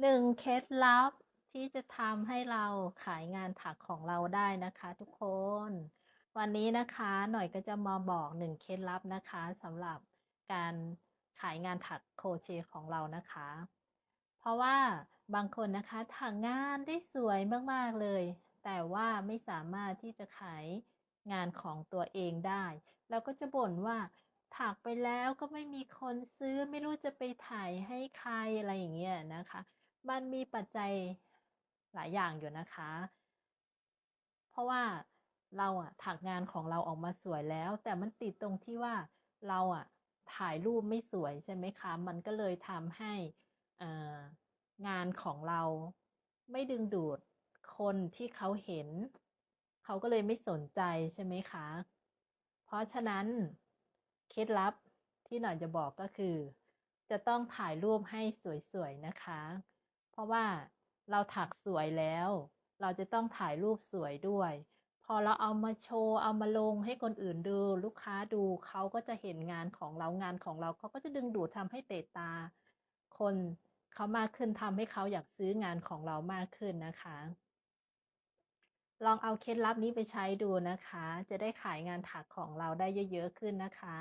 หนึ่งเคล็ดลับที่จะทำให้เราขายงานถักของเราได้นะคะทุกคน วันนี้นะคะหน่อยก็จะมาบอกหนึ่งเคล็ดลับนะคะสำหรับการขายงานถักโครเชต์ของเรานะคะ เพราะว่าบางคนนะคะถักงานได้สวยมากๆเลย แต่ว่าไม่สามารถที่จะขายงานของตัวเองได้ แล้วก็จะบ่นว่าถักไปแล้วก็ไม่มีคนซื้อไม่รู้จะไปถ่ายให้ใครอะไรอย่างเงี้ยนะคะ มันมีปัจจัยหลายอย่างอยู่นะคะ เพราะว่าเราอะถักงานของเราออกมาสวยแล้ว แต่มันติดตรงที่ว่าเราอะถ่ายรูปไม่สวยใช่ไหมคะ มันก็เลยทำให้งานของเราไม่ดึงดูดคนที่เขาเห็น เขาก็เลยไม่สนใจใช่ไหมคะ เพราะฉะนั้นเคล็ดลับที่หน่อยจะบอกก็คือ จะต้องถ่ายรูปให้สวยๆนะคะ เพราะว่าเราถักสวยแล้ว เราจะต้องถ่ายรูปสวยด้วย พอเราเอามาโชว์เอามาลงให้คนอื่นดู ลูกค้าดูเขาก็จะเห็นงานของเรางานของเราเขาก็จะดึงดูดทำให้เตะตา คนเขามากขึ้นทำให้เขาอยากซื้องานของเรามากขึ้นนะคะ ลองเอาเคล็ดลับนี้ไปใช้ดูนะคะ จะได้ขายงานถักของเราได้เยอะๆขึ้นนะคะ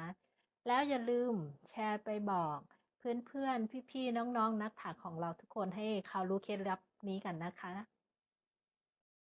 แล้วอย่าลืมแชร์ไปบอก เพื่อนๆ พี่ๆ น้องๆ นักถักของเราทุกคนให้เขารู้เคล็ดลับนี้กันนะคะ